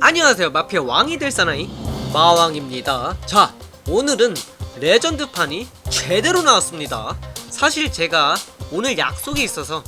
안녕하세요 마피아 왕이 될 사나이 마왕입니다. 자 오늘은 레전드판이 제대로 나왔습니다. 사실 제가 오늘 약속이 있어서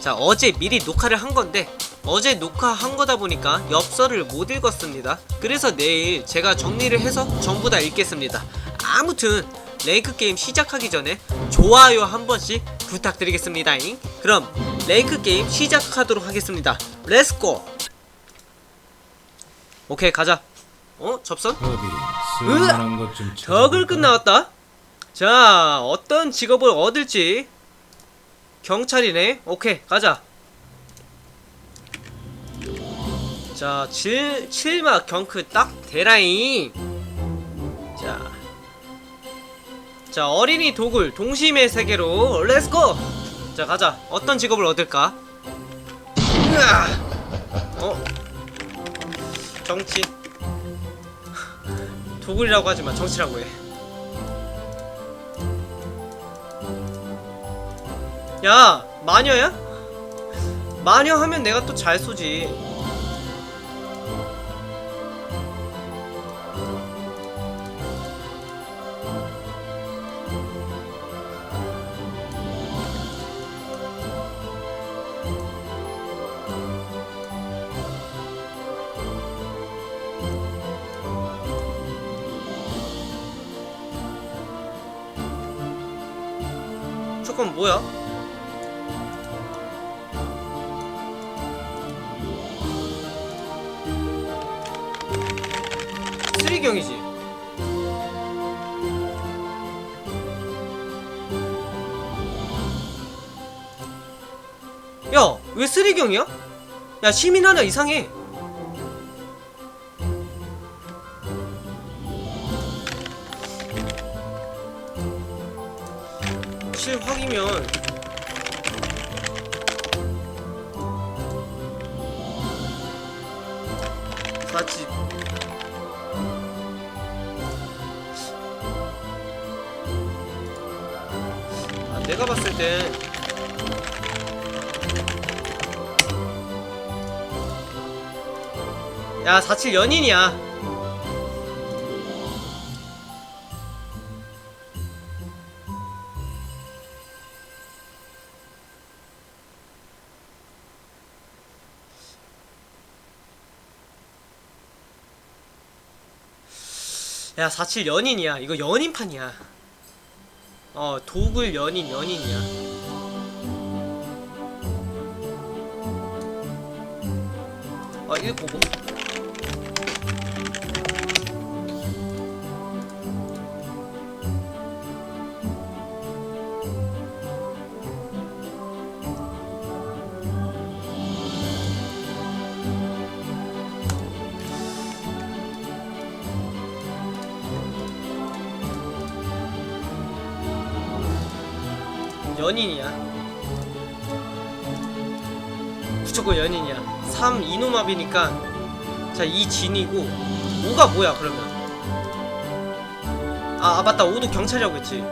자 어제 미리 녹화를 한 건데 어제 녹화한 거다 보니까 엽서를 못 읽었습니다. 그래서 내일 제가 정리를 해서 전부 다 읽겠습니다. 아무튼 레이크 게임 시작하기 전에 좋아요 한 번씩 부탁드리겠습니다 그럼 레이크 게임 시작하도록 하겠습니다. 렛츠고 오케이 가자. 어 접선? 어디 쓸만한 것좀 끝나왔다? 자 어떤 직업을 얻을지. 경찰이네. 오케이 가자. 자 칠, 칠막 경크 딱 대라잉. 자, 자 어린이 도굴 동심의 세계로 렛츠고 자 가자. 어떤 직업을 얻을까? 으아! 어 정치 도굴이라고 하지만 정치라고 해 야, 마녀야? 마녀 하면 내가 또 잘 쏘지. 잠깐 뭐야? 쓰리경이지. 야, 왜 쓰리경이야? 야, 시민 하나 이상해. 실 확이면. 같이 아, 내가 봤을 땐 야, 47 연인이야. 야, 47 연인이야. 이거 연인판이야. 어, 도굴 연인, 연인이야. 아, 이거 보고. 연인이야. 무조건 연인이야. 3 이노마비니까 자, 2 진이고 5가 뭐야 그러면? 아, 아 맞다. 5도 경찰이라고 했지.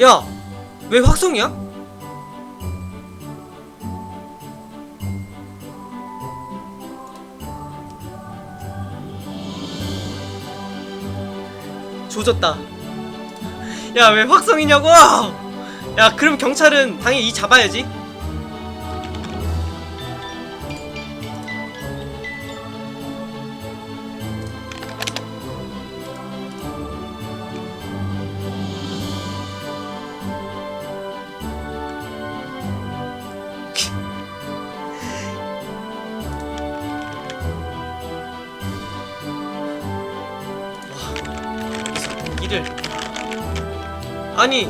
야! 왜 확성이야? 조졌다. 야, 왜 확성이냐고! 야, 그럼 경찰은 당연히 이 잡아야지. 이를 아니.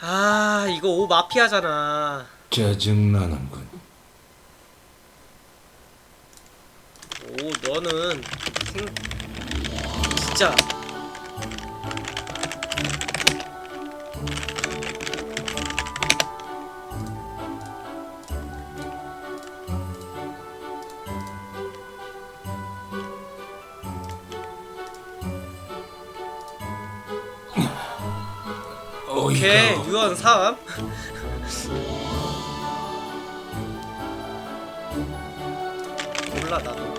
아 이거 오 마피아잖아. 짜증나는군. 너는 생... 진짜 오케이. 유언 3 몰라 나도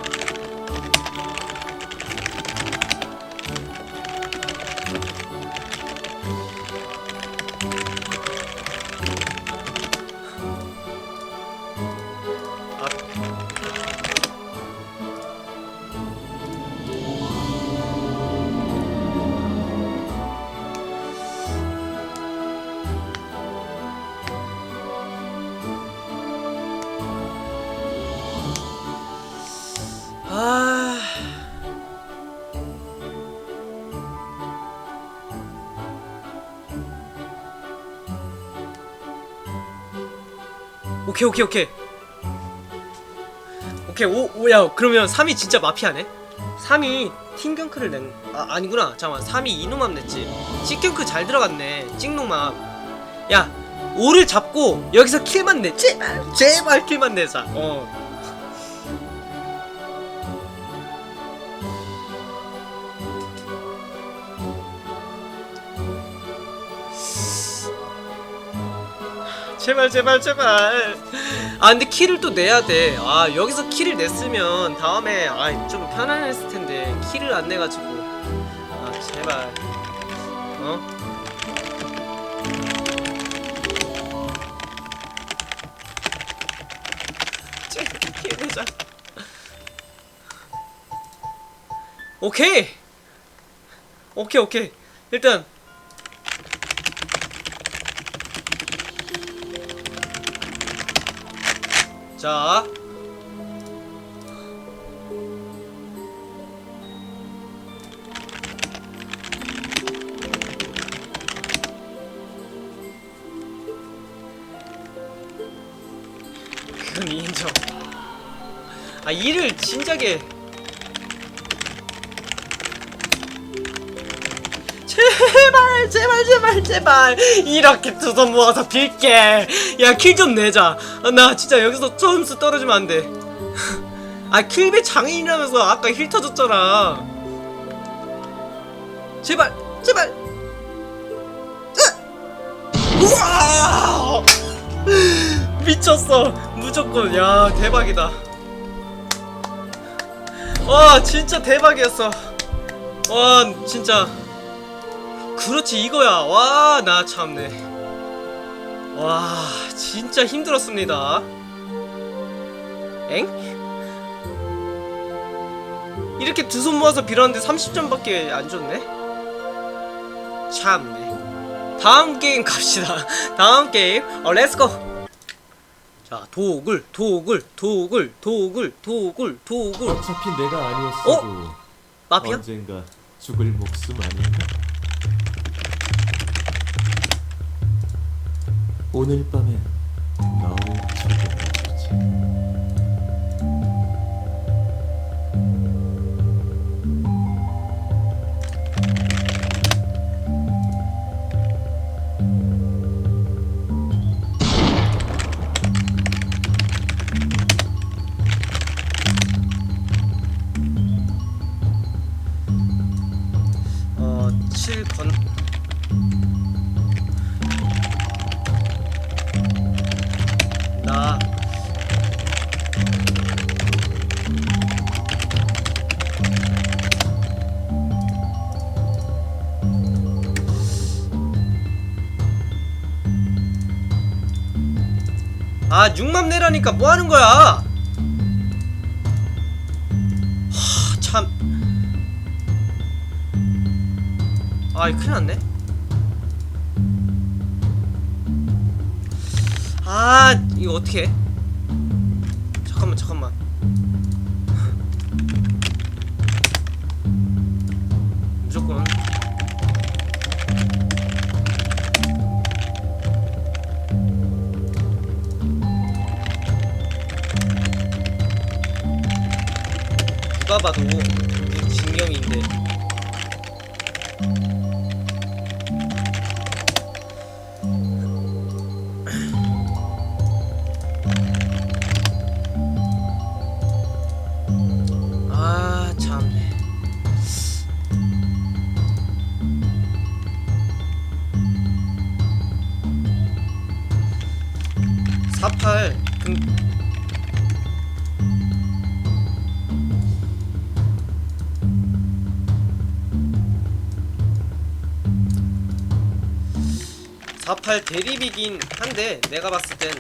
오케이 오케이 오케이. 오케이 오, 오야 그러면 3이 진짜 마피아네? 3이 팀경크를 낸 아, 아니구나. 잠깐만 3이 이누맘 냈지. cik경크 잘 들어갔네 찍누맘 야 5를 잡고 여기서 킬만 내. 제발 제발 킬만 내자. 어 제발 제발 제발. 아 근데 키를 또 내야 돼아 여기서 키를 냈으면 다음에 아 좀 편안했을 텐데. 키를 안 내가지고. 아 제발. 어? 키 내자. 오케이. 오케이 오케이. 일단 자. 그건 인정. 아, 일을 진작에. 제발, 제발, 제발, 제발. 이렇게 두 손 모아서 빌게. 야, 킬 좀 내자. 아, 나 진짜 여기서 점수 떨어지면 안 돼. 아, 킬배 장애인이라면서 아까 힐 터졌잖아. 제발, 제발. 으! 우와! 미쳤어. 무조건. 야, 대박이다. 와, 진짜 대박이었어. 와, 진짜. 그렇지 이거야. 와 나 참네. 와 진짜 힘들었습니다. 엥? 이렇게 두 손 모아서 빌었는데 30점밖에 안 줬네? 참네. 다음 게임 갑시다. 다음 게임. 어 렛츠고 자 도굴 도굴 도굴 도굴 도굴 도굴. 어차피 내가 아니었어도 마피아? 언젠가 죽을 목숨 아니야? 오늘 밤에 너를 죽여주지. 아, 6만 내라니까 뭐 하는 거야? 하, 참. 아, 이거 큰일 났네. 아, 이거 어떻게 해? 잠깐만, 잠깐만. 무조건. 봐도 48 대립이긴 한데 내가 봤을 땐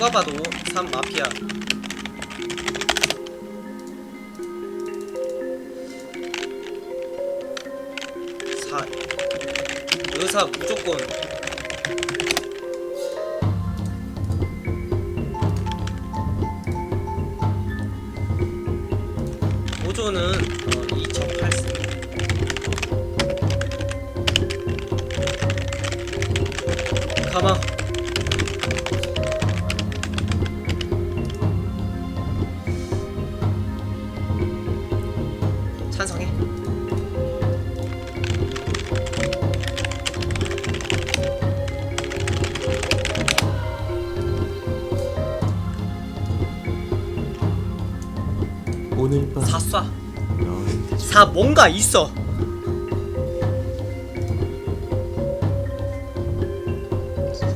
누가 봐도 3 마피아. 사. 의사 무조건 쏴. 사 뭔가 있어.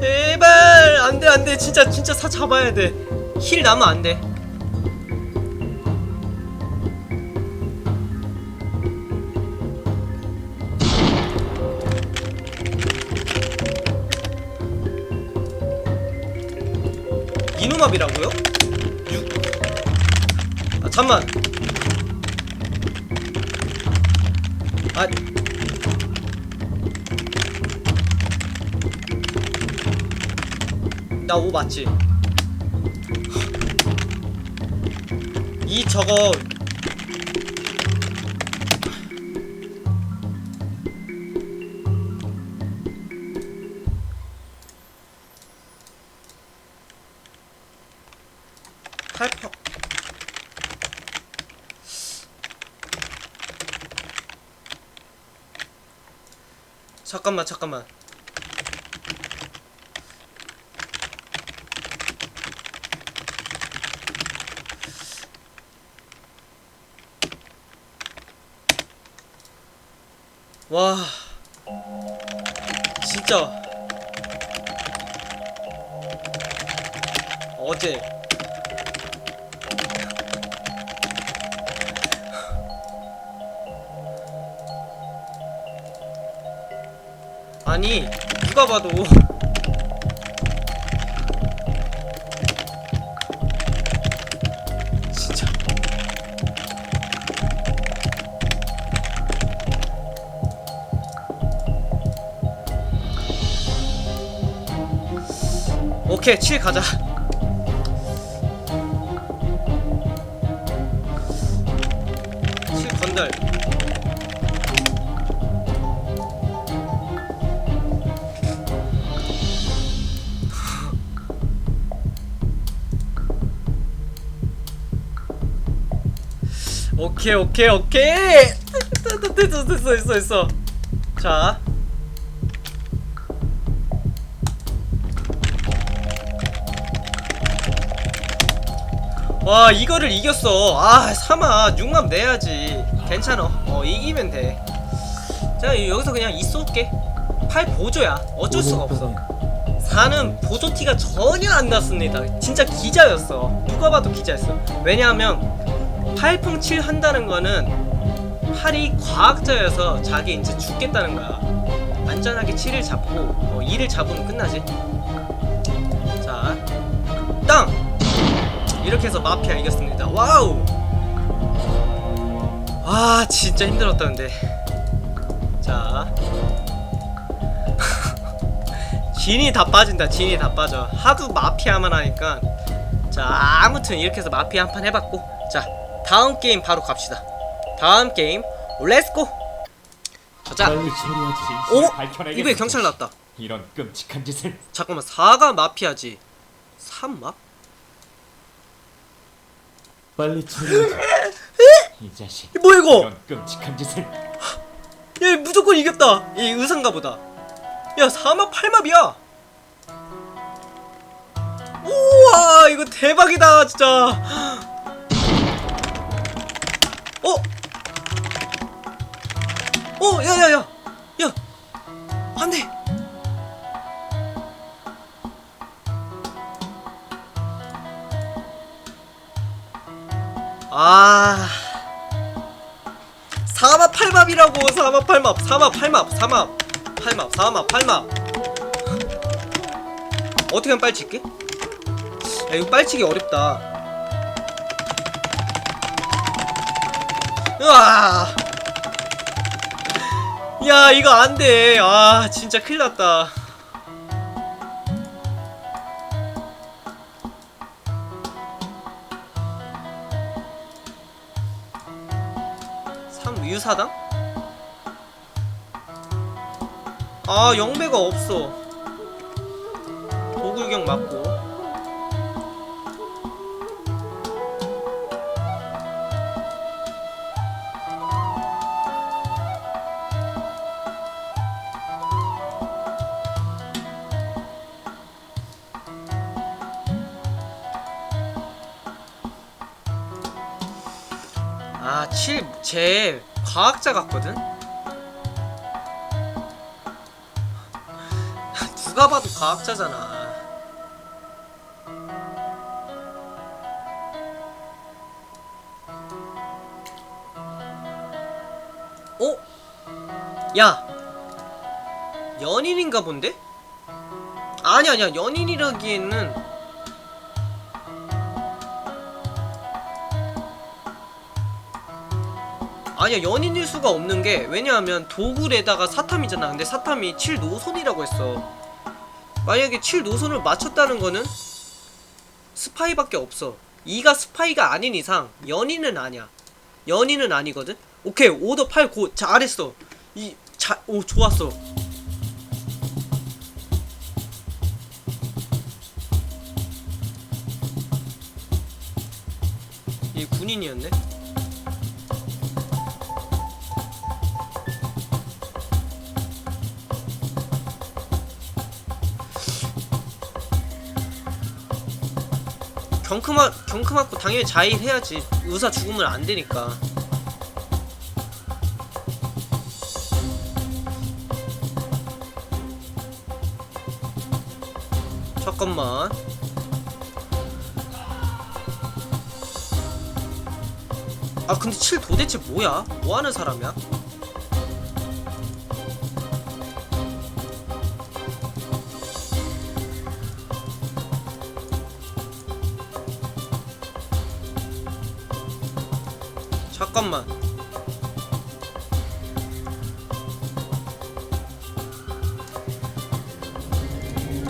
제발 안돼 안돼. 진짜 진짜 사 잡아야 돼힐 나면 안돼. 이누맙이라고요? 6 아 잠만 아나오 맞지? 이 저거 잠깐만 잠깐만. 와. 진짜. 어제 아니 누가 봐도. 진짜. 오케이 7 가자 오케이 오케이 오케이. 됐어 됐어 됐어 됐어. 됐어 자. 와 이거를 이겼어. 아 3아. 6만 내야지. 괜찮아. 어 이기면 돼 자 여기서 그냥 있어올게. 8 보조야. 어쩔 수가 없어. 4는 보조 티가 전혀 안 났습니다. 진짜 기자였어. 누가 봐도 기자였어. 왜냐하면 8풍 7 한다는 거는 8이 과학자여서 자기 이제 죽겠다는 거야. 안전하게 7을 잡고 어, 2를 잡으면 끝나지. 자 땅! 이렇게 해서 마피아 이겼습니다. 와우! 아 진짜 힘들었다 근데. 자. 진이 다 빠진다 진이 다 빠져. 하도 마피아만 하니까. 자 아무튼 이렇게 해서 마피아 한 판 해봤고. 자 다음 게임 바로 갑시다. 다음 게임 렛츠고 자. 빨리 처리하지. 오! 이번에 경찰 나왔다. 이런 끔찍한 짓을. 잠깐만 4가 마피아지. 3마? 빨리 처리하지. 이 자식. 뭐야 이거? 이런 끔찍한 짓을. 야 무조건 이겼다. 이 의상가 보다. 야 4마 8마비야. 우와 이거 대박이다 진짜 어? 어 야 야 야 야 안 돼 아 4마 8맙이라고 4마 8맙 4마 8맙 4마 8맙 4마 8맙 어떻게 하면 빨리 칠게? 야 이거 빨리 치기 어렵다 으아 야 이거 안 돼. 아 진짜 큰일 났다. 삼 유사당? 아 영배가 없어. 도굴경 맞고 7, 제 과학자 같거든? 누가 봐도 과학자잖아. 어? 야! 연인인가 본데? 아니 아니야 연인이라기에는 아니야 연인일 수가 없는 게 왜냐하면 도굴에다가 사탐이잖아. 근데 사탐이 7노선이라고 했어. 만약에 7노선을 맞췄다는 거는 스파이밖에 없어. 2가 스파이가 아닌 이상 연인은 아니야. 연인은 아니거든. 오케이 오더 8 고 잘했어. 이 자 오 좋았어. 이 군인이었네 경크 맞 경크 맞고 당연히 자일해야지 의사 죽으면 안 되니까. 잠깐만. 아 근데 7 도대체 뭐야? 뭐 하는 사람이야?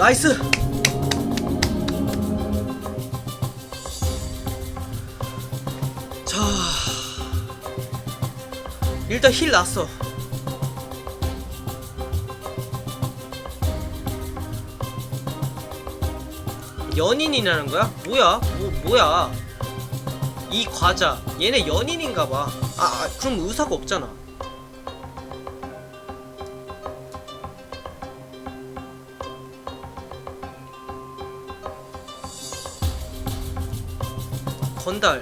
나이스. 자, 일단 힐 났어. 연인이라는 거야? 뭐야? 뭐 뭐야? 이 과자 얘네 연인인가 봐. 아, 아 그럼 의사가 없잖아. 건달.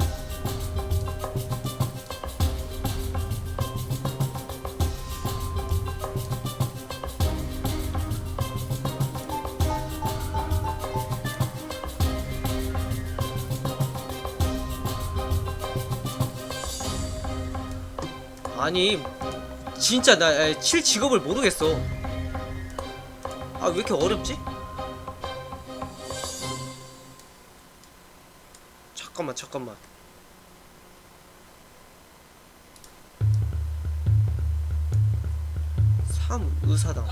아니 진짜 나 칠 직업을 모르겠어. 아 왜 이렇게 어렵지? 잠깐만 잠깐만. 삼의사당.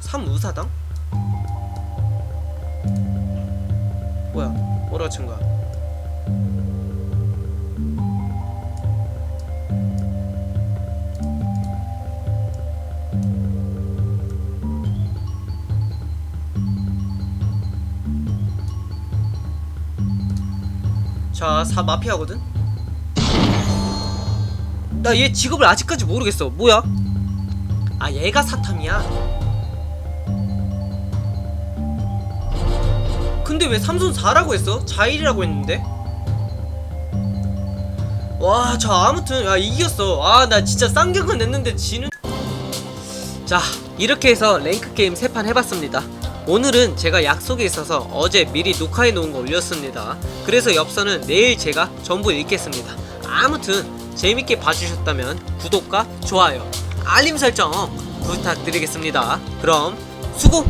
삼의사당? 뭐야? 뭐라고 친 거야? 자, 사 마피아거든? 나 얘 직업을 아직까지 모르겠어. 뭐야? 아, 얘가 사탐이야? 근데 왜 삼손 4라고 했어? 자일이라고 했는데? 와, 저 아무튼 야 이겼어. 아, 나 진짜 쌍경은 냈는데 지는 자, 이렇게 해서 랭크 게임 3판 해봤습니다. 오늘은 제가 약속이 있어서 어제 미리 녹화해 놓은 거 올렸습니다. 그래서 엽서는 내일 제가 전부 읽겠습니다. 아무튼 재밌게 봐주셨다면 구독과 좋아요, 알림 설정 부탁드리겠습니다. 그럼 수고!